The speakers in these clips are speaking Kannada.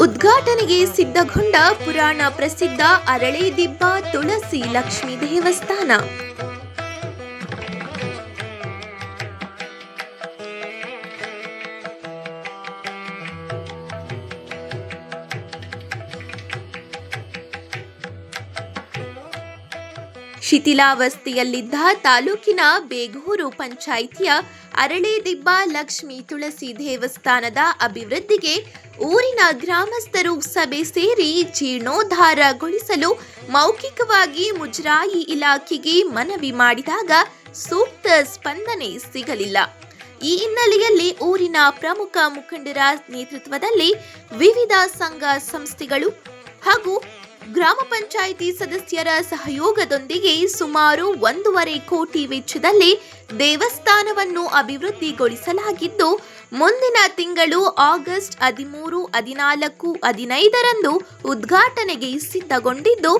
ಉದ್ಘಾಟನೆಗೆ ಸಿದ್ಧಗೊಂಡ ಪುರಾಣ ಪ್ರಸಿದ್ಧ ಅರಳೆದಿಬ್ಬ ತುಳಸಿ ಲಕ್ಷ್ಮೀ ದೇವಸ್ಥಾನ. ಶಿಥಿಲಾವಸ್ಥೆಯಲ್ಲಿದ್ದ ತಾಲೂಕಿನ ಬೇಗೂರು ಪಂಚಾಯಿತಿಯ ಅರಳೆದಿಬ್ಬ ಲಕ್ಷ್ಮೀ ತುಳಸಿ ದೇವಸ್ಥಾನದ ಅಭಿವೃದ್ಧಿಗೆ ಊರಿನ ಗ್ರಾಮಸ್ಥರು ಸಭೆ ಸೇರಿ ಜೀರ್ಣೋದ್ಧಾರಗೊಳಿಸಲು ಮೌಖಿಕವಾಗಿ ಮುಜರಾಯಿ ಇಲಾಖೆಗೆ ಮನವಿ ಮಾಡಿದಾಗ ಸೂಕ್ತ ಸ್ಪಂದನೆ ಸಿಗಲಿಲ್ಲ. ಈ ಹಿನ್ನೆಲೆಯಲ್ಲಿ ಊರಿನ ಪ್ರಮುಖ ಮುಖಂಡರ ನೇತೃತ್ವದಲ್ಲಿ ವಿವಿಧ ಸಂಘ ಸಂಸ್ಥೆಗಳು ಹಾಗೂ ಗ್ರಾಮ ಪಂಚಾಯಿತಿ ಸದಸ್ಯರ ಸಹಯೋಗದೊಂದಿಗೆ ಸುಮಾರು ಒಂದೂವರೆ ಕೋಟಿ ವೆಚ್ಚದಲ್ಲಿ ದೇವಸ್ಥಾನವನ್ನು ಅಭಿವೃದ್ಧಿಗೊಳಿಸಲಾಗಿದ್ದು ಮುಂದಿನ ತಿಂಗಳು ಆಗಸ್ಟ್ ಹದಿಮೂರು, ಹದಿನಾಲ್ಕು, ಹದಿನೈದರಂದು ಉದ್ಘಾಟನೆಗೆ ಸಿದ್ಧಗೊಂಡಿದ್ದು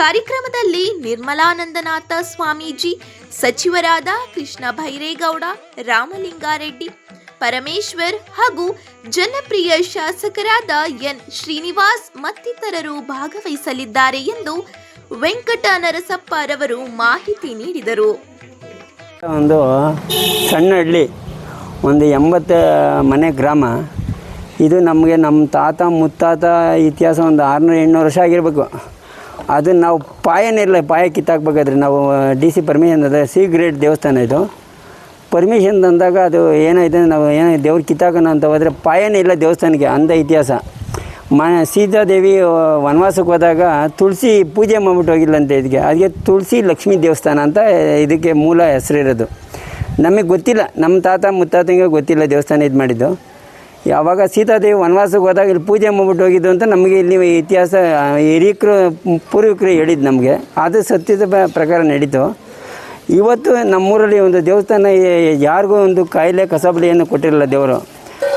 ಕಾರ್ಯಕ್ರಮದಲ್ಲಿ ನಿರ್ಮಲಾನಂದನಾಥ ಸ್ವಾಮೀಜಿ, ಸಚಿವರಾದ ಕೃಷ್ಣ ಭೈರೇಗೌಡ, ರಾಮಲಿಂಗಾರೆಡ್ಡಿ, ಪರಮೇಶ್ವರ್ ಹಾಗೂ ಜನಪ್ರಿಯ ಶಾಸಕರಾದ ಎನ್ ಶ್ರೀನಿವಾಸ್ ಮತ್ತಿತರರು ಭಾಗವಹಿಸಲಿದ್ದಾರೆ ಎಂದು ವೆಂಕಟ ನರಸಪ್ಪರವರು ಮಾಹಿತಿ ನೀಡಿದರು. ಒಂದು ಸಣ್ಣ ಹಳ್ಳಿ. ಒಂದು ಎಂಬತ್ತು ಮನೆ ಗ್ರಾಮ. ಇದು ನಮಗೆ ನಮ್ಮ ತಾತ ಮುತ್ತಾತ ಇತಿಹಾಸ ಒಂದು ಆರುನೂರು, ಎಂಟುನೂರು ವರ್ಷ ಆಗಿರಬೇಕು. ಅದನ್ನು ನಾವು ಪಾಯನಿರಲಿಲ್ಲ ಪಾಯ ಕಿತ್ತಾಕ್ಬೇಕಾದ್ರೆ. ನಾವು ಡಿ ಸಿ ಪರ್ಮಿಷನ್ ಅದ ಸಿ ಗ್ರೇಡ್ ದೇವಸ್ಥಾನ ಇದು. ಪರ್ಮಿಷನ್ ತಂದಾಗ ಅದು ಏನಾಯ್ತು ನಾವು ಏನೋ ದೇವ್ರು ಕಿತ್ತಾಕೋಣ ಅಂತ ಹೋದರೆ ಪಾಯನೇ ಇಲ್ಲ ದೇವಸ್ಥಾನಕ್ಕೆ, ಅಂದ ಇತಿಹಾಸ. ಮ, ಸೀತಾದೇವಿ ವನವಾಸಕ್ಕೆ ಹೋದಾಗ ತುಳಸಿ ಪೂಜೆ ಮಾಡ್ಬಿಟ್ಟು ಹೋಗಿಲ್ಲಂತೆ ಇದಕ್ಕೆ ಅದಕ್ಕೆ ತುಳಸಿ ಲಕ್ಷ್ಮೀ ದೇವಸ್ಥಾನ ಅಂತ ಇದಕ್ಕೆ ಮೂಲ ಹೆಸರಿರೋದು ನಮಗೆ ಗೊತ್ತಿಲ್ಲ. ನಮ್ಮ ತಾತ ಮುತ್ತಾತಂಗೆ ಗೊತ್ತಿಲ್ಲ ದೇವಸ್ಥಾನ ಇದು ಮಾಡಿದ್ದು. ಯಾವಾಗ ಸೀತಾದೇವಿ ವನವಾಸಕ್ಕೆ ಹೋದಾಗ ಇಲ್ಲಿ ಪೂಜೆ ಮಾಡ್ಬಿಟ್ಟು ಹೋಗಿದ್ದು ಅಂತ ನಮಗೆ ಇಲ್ಲಿ ಇತಿಹಾಸ ಹಿರಿಯಕರು ಪೂರ್ವಿಕರು ಹೇಳಿದ್ದು ನಮಗೆ. ಅದು ಸತ್ಯದ ಪ್ರಕಾರ ನಡೀತು. ಇವತ್ತು ನಮ್ಮೂರಲ್ಲಿ ಒಂದು ದೇವಸ್ಥಾನ ಯಾರಿಗೂ ಒಂದು ಕಾಯಿಲೆ ಕಸಬಳಿಯನ್ನು ಕೊಟ್ಟಿರಲ್ಲ ದೇವರು.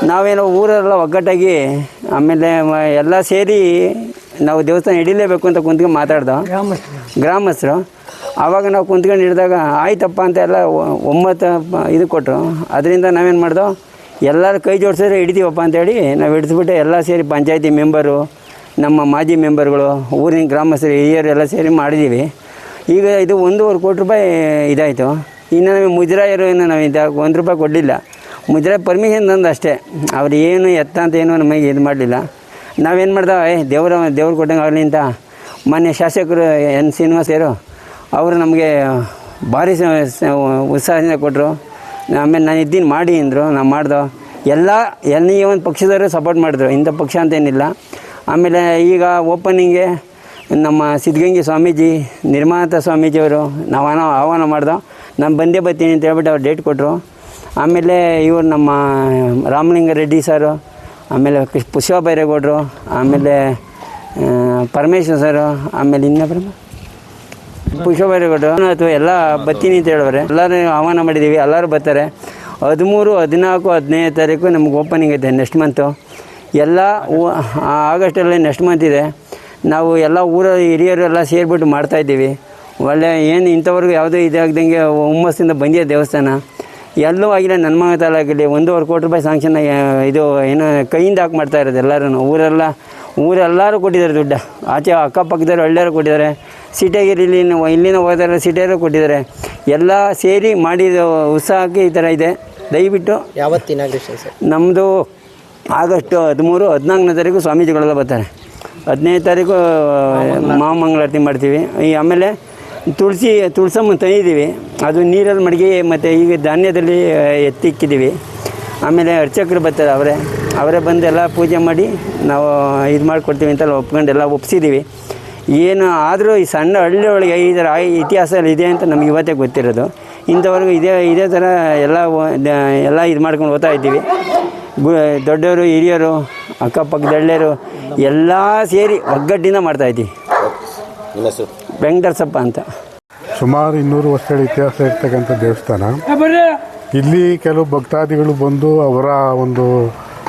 ನಾವೇನೋ ಊರೆಲ್ಲ ಒಗ್ಗಟ್ಟಾಗಿ ಆಮೇಲೆ ಎಲ್ಲ ಸೇರಿ ನಾವು ದೇವಸ್ಥಾನ ಹಿಡಿಲೇಬೇಕು ಅಂತ ಕುಂತ್ಕೊಂಡು ಮಾತಾಡ್ದೋ? ಗ್ರಾಮಸ್ಥರು. ಆವಾಗ ನಾವು ಕುಂತ್ಕೊಂಡು ಹಿಡಿದಾಗ ಆಯ್ತಪ್ಪ ಅಂತ ಎಲ್ಲ ಒಮ್ಮತ ಇದು ಕೊಟ್ಟರು ಅದರಿಂದ ನಾವೇನು ಮಾಡ್ದೋ? ಎಲ್ಲರೂ ಕೈ ಜೋಡಿಸಿದ್ರೆ ಹಿಡಿತೀವಪ್ಪ ಅಂತೇಳಿ ನಾವು ಹಿಡಿಸ್ಬಿಟ್ಟು ಎಲ್ಲ ಸೇರಿ ಪಂಚಾಯತಿ ಮೆಂಬರು ನಮ್ಮ ಮಾಜಿ ಮೆಂಬರ್ಗಳು ಊರಿನ ಗ್ರಾಮಸ್ಥರು ಹಿರಿಯರು ಎಲ್ಲ ಸೇರಿ ಮಾಡಿದ್ದೀವಿ ಈಗ ಇದು ಒಂದೂವರೆ ಕೋಟಿ ರೂಪಾಯಿ ಇದಾಯಿತು. ಇನ್ನು ನಮಗೆ ಮುಜರಾಯರು ಏನು ನಾವು ಇದು ಒಂದು ರೂಪಾಯಿ ಕೊಡಲಿಲ್ಲ. ಮುಜರಾಯಿ ಪರ್ಮಿಷನ್ ತಂದು ಅಷ್ಟೇ. ಅವ್ರು ಏನು ಎತ್ತ ಅಂತ ಏನು ನಮಗೆ ಇದು ಮಾಡಲಿಲ್ಲ. ನಾವೇನು ಮಾಡ್ದೆ, ಏ, ದೇವ್ರ, ದೇವ್ರು ಕೊಟ್ಟಂಗೆ ಆಗಲಿ ಅಂತ ಮೊನ್ನೆ ಶಾಸಕರು ಎನ್ ಶ್ರೀನಿವಾಸರು ಅವರು ನಮಗೆ ಭಾರಿ ಉತ್ಸಾಹದಿಂದ ಕೊಟ್ಟರು ಆಮೇಲೆ ನಾನು ಇದ್ದೀನಿ ಮಾಡಿ ಅಂದರು ನಾವು ಮಾಡ್ದೋ. ಎಲ್ಲ, ಎಲ್ಲಿ ಒಂದು ಪಕ್ಷದವರು ಸಪೋರ್ಟ್ ಮಾಡಿದ್ರು, ಇಂಥ ಪಕ್ಷ ಅಂತೇನಿಲ್ಲ ಆಮೇಲೆ ಈಗ ಓಪನಿಂಗ್ಗೆ ನಮ್ಮ ಸಿದ್ಧಗಂಗೆ ಸ್ವಾಮೀಜಿ, ನಿರ್ಮಾತ ಸ್ವಾಮೀಜಿಯವರು ನಾವು ಆನ, ಆಹ್ವಾನ ಮಾಡ್ದೋ. ನಾನು ಬಂದೇ ಬರ್ತೀನಿ ಅಂತ ಹೇಳ್ಬಿಟ್ಟು ಅವ್ರು ಡೇಟ್ ಕೊಟ್ಟರು ಆಮೇಲೆ ಇವರು ನಮ್ಮ ರಾಮಲಿಂಗ ರೆಡ್ಡಿ ಸರು ಆಮೇಲೆ ಪುಷ್ಪ ಬೈರೇಗೌಡರು ಆಮೇಲೆ ಪರಮೇಶ್ವರ್ ಸರ್ ಆಮೇಲೆ ಇನ್ನೊಬ್ಬರು ಪುಷ್ಪ ಬೈರೇಗೌಡರು ಅಥವಾ ಎಲ್ಲ ಬತ್ತೀನಿ ಅಂತ ಹೇಳಿದ್ರೆ ಎಲ್ಲರೂ ಆಹ್ವಾನ ಮಾಡಿದ್ದೀವಿ ಎಲ್ಲರೂ ಬರ್ತಾರೆ. ಹದಿಮೂರು, ಹದಿನಾಲ್ಕು, ಹದಿನೈದು ತಾರೀಕು ನಮ್ಗೆ ಓಪನಿಂಗ್ ಇದೆ ನೆಕ್ಸ್ಟ್ ಮಂತು ಎಲ್ಲ ಆಗಸ್ಟಲ್ಲಿ ನೆಕ್ಸ್ಟ್ ಮಂತ್ ಇದೆ. ನಾವು ಎಲ್ಲ ಊರ ಹಿರಿಯರು ಎಲ್ಲ ಸೇರಿಬಿಟ್ಟು ಮಾಡ್ತಾಯಿದ್ದೀವಿ ಒಳ್ಳೆ ಏನು ಇಂಥವ್ರಿಗೂ ಯಾವುದೇ ಇದಾಗ್ದಂಗೆ ಹುಮ್ಮಸ್ಸಿಂದ ಬಂದಿದೆ ದೇವಸ್ಥಾನ. ಎಲ್ಲೂ ಆಗಿಲ್ಲ ನನ್ನ ಮಗ ತಾಲೂಕಲ್ಲಿ ಒಂದೂವರೆ ಕೋಟಿ ರೂಪಾಯಿ ಸಾಂಕ್ಷನ್ ಇದು ಏನು ಕೈಯಿಂದ ಹಾಕಿ ಮಾಡ್ತಾ ಇರೋದು ಎಲ್ಲರೂ ಊರೆಲ್ಲ ಊರೆಲ್ಲರೂ ಕೊಟ್ಟಿದ್ದಾರೆ ದುಡ್ಡು. ಆಚೆ ಅಕ್ಕಪಕ್ಕದವ್ರು ಹಳ್ಳಿಯರು ಕೊಟ್ಟಿದ್ದಾರೆ. ಸಿಟಿಯಾಗಿರಲಿ ಇಲ್ಲಿನ ಹೋದರೆ ಸಿಟಿಯವರು ಕೊಟ್ಟಿದ್ದಾರೆ. ಎಲ್ಲ ಸೇರಿ ಮಾಡಿದ ಉತ್ಸಾಹಕ್ಕೆ ಈ ಥರ ಇದೆ. ದಯವಿಟ್ಟು ಯಾವತ್ತಿನ ನಮ್ಮದು ಆಗಸ್ಟ್ ಹದಿಮೂರು ಹದಿನಾಲ್ಕನೇ ತಾರೀಕು ಸ್ವಾಮೀಜಿಗಳೆಲ್ಲ ಬರ್ತಾರೆ. ಹದಿನೈದು ತಾರೀಕು ಮಹಾಮಂಗಳಾರತಿ ಮಾಡ್ತೀವಿ. ಈ ಆಮೇಲೆ ತುಳಸಿ ತುಳಸಮ್ಮ ತಂದಿದ್ದೀವಿ. ಅದು ನೀರಲ್ಲಿ ಮಡಗಿ ಮತ್ತು ಈಗ ಧಾನ್ಯದಲ್ಲಿ ಎತ್ತಿಕ್ಕಿದ್ದೀವಿ. ಆಮೇಲೆ ಅರ್ಚಕರು ಬರ್ತಾರೆ ಅವರೇ. ಅವರೇ ಬಂದು ಎಲ್ಲ ಪೂಜೆ ಮಾಡಿ ನಾವು ಇದು ಮಾಡಿಕೊಡ್ತೀವಿ ಅಂತೆಲ್ಲ ಒಪ್ಕೊಂಡು ಎಲ್ಲ ಒಪ್ಸಿದ್ದೀವಿ. ಏನು ಆದರೂ ಈ ಸಣ್ಣ ಹಳ್ಳಿ ಒಳಗೆ ಈ ಥರ ಇತಿಹಾಸದಲ್ಲಿ ಇತಿಹಾಸ ಇದೆ ಅಂತ ನಮ್ಗೆ ಇವತ್ತೇ ಗೊತ್ತಿರೋದು. ಇಂಥವ್ರಿಗೂ ಇದೇ ಇದೇ ಥರ ಎಲ್ಲ ಎಲ್ಲ ಇದು ಮಾಡ್ಕೊಂಡು ಓದ್ತಾ ಇದ್ದೀವಿ. ಗು, ದೊಡ್ಡವರು, ಹಿರಿಯರು ಅಕ್ಕಪಕ್ಕದ ಹಳ್ಳಿಯರು ಎಲ್ಲ ಸೇರಿ ಒಗ್ಗಟ್ಟಿಂದ ಮಾಡ್ತಾಯಿದ್ದೀವಿ ವೆಂಕಟರಸಪ್ಪ ಅಂತ. ಸುಮಾರು ಇನ್ನೂರು ವರ್ಷಗಳ ಇತಿಹಾಸ ಇರ್ತಕ್ಕಂಥ ದೇವಸ್ಥಾನ. ಇಲ್ಲಿ ಕೆಲವು ಭಕ್ತಾದಿಗಳು ಬಂದು ಅವರ ಒಂದು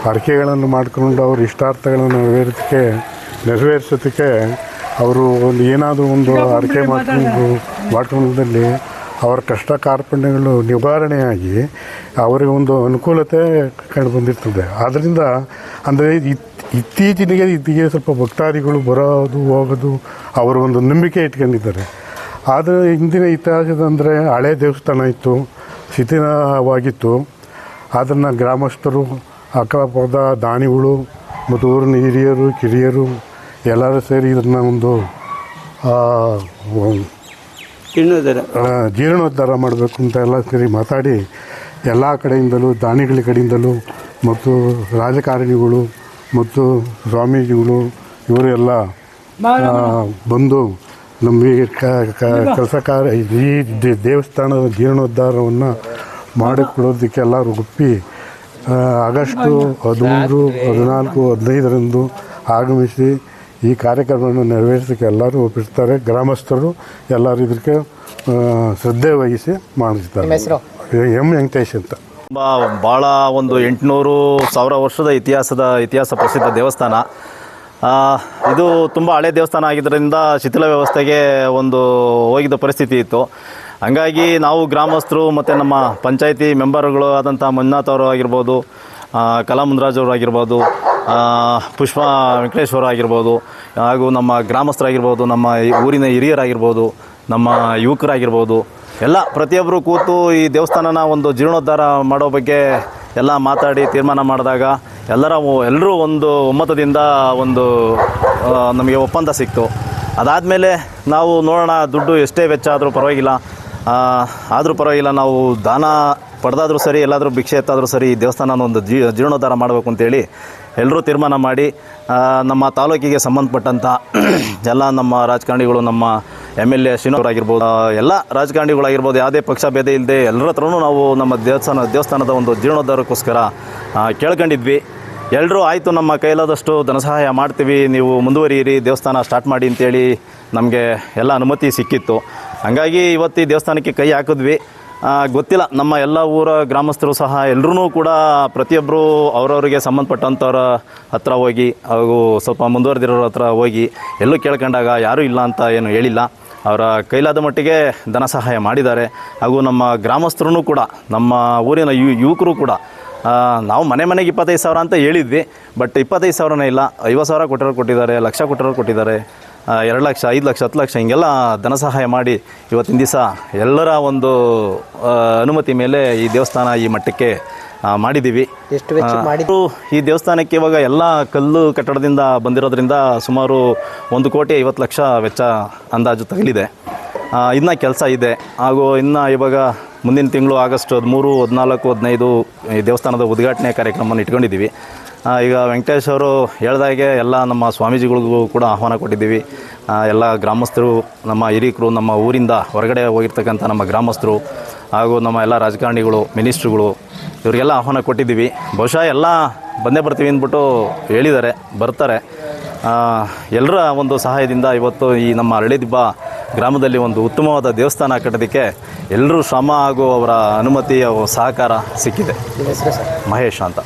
ಹರಕೆಗಳನ್ನು ಮಾಡಿಕೊಂಡು ಅವ್ರ ಇಷ್ಟಾರ್ಥಗಳನ್ನು ನೆರವೇರಿಸಕ್ಕೆ ನೆರವೇರಿಸೋದಕ್ಕೆ ಅವರು ಒಂದು ಏನಾದರೂ ಒಂದು ಹರಕೆ ಮಾಡ್ಕೊಂಡು ಮಾಡ್ಕೊಂಡಲ್ಲಿ ಅವರ ಕಷ್ಟ ಕಾರ್ಪಣ್ಯಗಳು ನಿವಾರಣೆಯಾಗಿ ಅವರಿಗೆ ಒಂದು ಅನುಕೂಲತೆ ಕಂಡು ಬಂದಿರ್ತದೆ. ಆದ್ದರಿಂದ ಅಂದರೆ ಇತ್ತೀಚಿನಿಗೆ ಇತ್ತೀಚೆಗೆ ಸ್ವಲ್ಪ ಭಕ್ತಾದಿಗಳು ಬರೋದು ಹೋಗೋದು ಅವರ ಒಂದು ನಂಬಿಕೆ ಇಟ್ಕೊಂಡಿದ್ದಾರೆ. ಆದರೆ ಹಿಂದಿನ ಇತಿಹಾಸದಂದರೆ ಹಳೆ ದೇವಸ್ಥಾನ ಇತ್ತು ಶಿಥಿಲವಾಗಿತ್ತು. ಅದನ್ನು ಗ್ರಾಮಸ್ಥರು ಅಕ್ಕಪಕ್ಕದ ದಾನಿಗಳು ಮತ್ತು ಊರಿನ ಹಿರಿಯರು ಕಿರಿಯರು ಎಲ್ಲರೂ ಸೇರಿ ಇದನ್ನು ಒಂದು ಆ, ಜೀರ್ಣೋದ್ಧಾರ ಮಾಡಬೇಕು ಅಂತ ಎಲ್ಲ ಸೇರಿ ಮಾತಾಡಿ ಎಲ್ಲ ಕಡೆಯಿಂದಲೂ ದಾನಿಗಳ ಕಡೆಯಿಂದಲೂ ಮತ್ತು ರಾಜಕಾರಣಿಗಳು ಮತ್ತು ಸ್ವಾಮೀಜಿಗಳು ಇವರು ಎಲ್ಲ ಬಂದು ನಮಗೆ ಕೆಲಸ ಕಾರ್ಯ ಈ ದೇ- ದೇವಸ್ಥಾನದ ಜೀರ್ಣೋದ್ಧಾರವನ್ನು ಮಾಡಿಕೊಡೋದಕ್ಕೆ ಎಲ್ಲರೂ ಒಪ್ಪಿ ಆಗಸ್ಟು ಹದಿಮೂರು ಹದಿನಾಲ್ಕು ಹದಿನೈದರಂದು ಆಗಮಿಸಿ ಈ ಕಾರ್ಯಕ್ರಮವನ್ನು ನೆರವೇರಿಸೋಕ್ಕೆ ಎಲ್ಲರೂ ಒಪ್ಪಿಸ್ತಾರೆ ಗ್ರಾಮಸ್ಥರು ಎಲ್ಲರೂ ಇದಕ್ಕೆ ಶ್ರದ್ಧೆ ವಹಿಸಿ ಮಾಡಿಸ್ತಾರೆ ಎಂ ವೆಂಕಟೇಶ್ ಅಂತ. ಭಾಳ ಒಂದು ಎಂಟುನೂರು ಸಾವಿರ ವರ್ಷದ ಇತಿಹಾಸದ ಇತಿಹಾಸ ಪ್ರಸಿದ್ಧ ದೇವಸ್ಥಾನ. ಇದು ತುಂಬ ಹಳೆ ದೇವಸ್ಥಾನ ಆಗಿದ್ದರಿಂದ ಶಿಥಿಲ ವ್ಯವಸ್ಥೆಗೆ ಒಂದು ಹೋಗಿದ್ದ ಪರಿಸ್ಥಿತಿ ಇತ್ತು. ಹಂಗಾಗಿ ನಾವು ಗ್ರಾಮಸ್ಥರು ಮತ್ತು ನಮ್ಮ ಪಂಚಾಯಿತಿ ಮೆಂಬರ್ಗಳು ಆದಂಥ ಮಂಜುನಾಥ್ ಅವರು ಆಗಿರ್ಬೋದು ಕಲಾ ಅವರು ಆಗಿರ್ಬೋದು ಪುಷ್ಪ ವೆಂಕಟೇಶ್ವರ ಆಗಿರ್ಬೋದು, ಹಾಗೂ ನಮ್ಮ ಗ್ರಾಮಸ್ಥರಾಗಿರ್ಬೋದು, ನಮ್ಮ ಊರಿನ ಹಿರಿಯರಾಗಿರ್ಬೋದು, ನಮ್ಮ ಯುವಕರಾಗಿರ್ಬೋದು ಎಲ್ಲ ಪ್ರತಿಯೊಬ್ಬರು ಕೂತು ಈ ದೇವಸ್ಥಾನನ ಒಂದು ಜೀರ್ಣೋದ್ಧಾರ ಮಾಡೋ ಬಗ್ಗೆ ಎಲ್ಲ ಮಾತಾಡಿ ತೀರ್ಮಾನ ಮಾಡಿದಾಗ ಎಲ್ಲರ ಎಲ್ಲರೂ ಒಂದು ಒಮ್ಮತದಿಂದ ಒಂದು ನಮಗೆ ಒಪ್ಪಂದ ಸಿಕ್ತು. ಅದಾದಮೇಲೆ ನಾವು ನೋಡೋಣ, ದುಡ್ಡು ಎಷ್ಟೇ ವೆಚ್ಚ ಆದರೂ ಪರವಾಗಿಲ್ಲ. ಆದರೂ ಪರವಾಗಿಲ್ಲ, ನಾವು ದಾನ ಪಡೆದಾದರೂ ಸರಿ, ಎಲ್ಲಾದರೂ ಭಿಕ್ಷೆ ಎತ್ತಾದರೂ ಸರಿ ಈ ದೇವಸ್ಥಾನನ ಒಂದು ಜೀ, ಜೀರ್ಣೋದ್ಧಾರ ಮಾಡಬೇಕು ಅಂತೇಳಿ ಎಲ್ಲರೂ ತೀರ್ಮಾನ ಮಾಡಿ ನಮ್ಮ ತಾಲೂಕಿಗೆ ಸಂಬಂಧಪಟ್ಟಂಥ ಎಲ್ಲ ನಮ್ಮ ರಾಜಕಾರಣಿಗಳು, ನಮ್ಮ ಎಂ ಎಲ್ ಎ ಶ್ರೀನವರಾಗಿರ್ಬೋದು ಆ, ಎಲ್ಲ ರಾಜಕಾರಣಿಗಳಾಗಿರ್ಬೋದು ಯಾವುದೇ ಪಕ್ಷ ಭೇದ ಇಲ್ಲದೆ ಎಲ್ಲರ ಹತ್ರನೂ ನಾವು ನಮ್ಮ ದೇವಸ್ಥಾನ ದೇವಸ್ಥಾನದ ಒಂದು ಜೀರ್ಣೋದ್ಧಾರಕ್ಕೋಸ್ಕರ ಕೇಳ್ಕೊಂಡಿದ್ವಿ. ಎಲ್ಲರೂ ಆಯಿತು ನಮ್ಮ ಕೈಲಾದಷ್ಟು ಧನ ಸಹಾಯ ಮಾಡ್ತೀವಿ ನೀವು ಮುಂದುವರಿಯಿರಿ ದೇವಸ್ಥಾನ ಸ್ಟಾರ್ಟ್ ಮಾಡಿ ಅಂತೇಳಿ ನಮಗೆ ಎಲ್ಲ ಅನುಮತಿ ಸಿಕ್ಕಿತ್ತು. ಹಾಗಾಗಿ ಇವತ್ತು ದೇವಸ್ಥಾನಕ್ಕೆ ಕೈ ಹಾಕಿದ್ವಿ. ಗೊತ್ತಿಲ್ಲ ನಮ್ಮ ಎಲ್ಲ ಊರ ಗ್ರಾಮಸ್ಥರು ಸಹ ಎಲ್ಲರೂ ಕೂಡ ಪ್ರತಿಯೊಬ್ಬರು ಅವರವರಿಗೆ ಸಂಬಂಧಪಟ್ಟಂಥವ್ರ ಹತ್ರ ಹೋಗಿ ಹಾಗೂ ಸ್ವಲ್ಪ ಮುಂದುವರೆದಿರೋರ ಹತ್ರ ಹೋಗಿ ಎಲ್ಲೂ ಕೇಳ್ಕೊಂಡಾಗ ಯಾರೂ ಇಲ್ಲ ಅಂತ ಏನು ಹೇಳಿಲ್ಲ. ಅವರ ಕೈಲಾದ ಮಟ್ಟಿಗೆ ಧನ ಸಹಾಯ ಮಾಡಿದ್ದಾರೆ. ಹಾಗೂ ನಮ್ಮ ಗ್ರಾಮಸ್ಥರೂ ಕೂಡ, ನಮ್ಮ ಊರಿನ ಯುವಕರು ಕೂಡ ನಾವು ಮನೆ ಮನೆಗೆ ಇಪ್ಪತ್ತೈದು ಸಾವಿರ ಅಂತ ಹೇಳಿದ್ವಿ, ಬಟ್ ಇಪ್ಪತ್ತೈದು ಸಾವಿರನೇ ಇಲ್ಲ. ಐವತ್ತು ಸಾವಿರ ಕೊಟ್ಟಿರೋರು ಕೊಟ್ಟಿದ್ದಾರೆ, ಲಕ್ಷ ಕೊಟ್ಟರು ಕೊಟ್ಟಿದ್ದಾರೆ. ಎರಡು ಲಕ್ಷ, ಐದು ಲಕ್ಷ, ಹತ್ತು ಲಕ್ಷ, ಹಿಂಗೆಲ್ಲ ಧನ ಸಹಾಯ ಮಾಡಿ ಇವತ್ತಿನ ದಿವಸ ಎಲ್ಲರ ಒಂದು ಅನುಮತಿ ಮೇಲೆ ಈ ದೇವಸ್ಥಾನ ಈ ಮಟ್ಟಕ್ಕೆ ಮಾಡಿದ್ದೀವಿ. ಎಷ್ಟು ವೆಚ್ಚ ಆ, ಮಾಡಿ ಈ ದೇವಸ್ಥಾನಕ್ಕೆ ಇವಾಗ ಎಲ್ಲ ಕಲ್ಲು ಕಟ್ಟಡದಿಂದ ಬಂದಿರೋದ್ರಿಂದ ಸುಮಾರು ಒಂದು ಕೋಟಿ ಐವತ್ತು ಲಕ್ಷ ವೆಚ್ಚ ಅಂದಾಜು ತಗಲಿದೆ. ಇನ್ನೂ ಕೆಲಸ ಇದೆ. ಹಾಗೂ ಇನ್ನು ಇವಾಗ ಮುಂದಿನ ತಿಂಗಳು ಆಗಸ್ಟ್ ಹದಿಮೂರು ಹದಿನಾಲ್ಕು ಹದಿನೈದು ಈ ದೇವಸ್ಥಾನದ ಉದ್ಘಾಟನೆ ಕಾರ್ಯಕ್ರಮವನ್ನು ಇಟ್ಕೊಂಡಿದ್ದೀವಿ. ಈಗ ವೆಂಕಟೇಶ್ ಅವರು ಹೇಳ್ದಾಗೆ ಎಲ್ಲ ನಮ್ಮ ಸ್ವಾಮೀಜಿಗಳಿಗೂ ಕೂಡ ಆಹ್ವಾನ ಕೊಟ್ಟಿದ್ದೀವಿ. ಎಲ್ಲ ಗ್ರಾಮಸ್ಥರು ನಮ್ಮ ಹಿರಿಯಕರು ನಮ್ಮ ಊರಿಂದ ಹೊರಗಡೆ ಹೋಗಿರ್ತಕ್ಕಂಥ ನಮ್ಮ ಗ್ರಾಮಸ್ಥರು ಹಾಗೂ ನಮ್ಮ ಎಲ್ಲ ರಾಜಕಾರಣಿಗಳು ಮಿನಿಸ್ಟ್ರುಗಳು ಇವರಿಗೆಲ್ಲ ಆಹ್ವಾನ ಕೊಟ್ಟಿದ್ದೀವಿ. ಬಹುಶಃ ಎಲ್ಲ ಬಂದೇ ಬರ್ತೀವಿ ಅಂದ್ಬಿಟ್ಟು ಹೇಳಿದ್ದಾರೆ ಬರ್ತಾರೆ. ಎಲ್ಲರ ಒಂದು ಸಹಾಯದಿಂದ ಇವತ್ತು ಈ ನಮ್ಮ ಹಳ್ಳಿದಿಬ್ಬ ಗ್ರಾಮದಲ್ಲಿ ಒಂದು ಉತ್ತಮವಾದ ದೇವಸ್ಥಾನ ಕಟ್ಟೋದಕ್ಕೆ ಎಲ್ಲರೂ ಶ್ರಮ ಹಾಗೂ ಅವರ ಅನುಮತಿ ಸಹಕಾರ ಸಿಕ್ಕಿದೆ. ಮಹೇಶ್ ಅಂತ.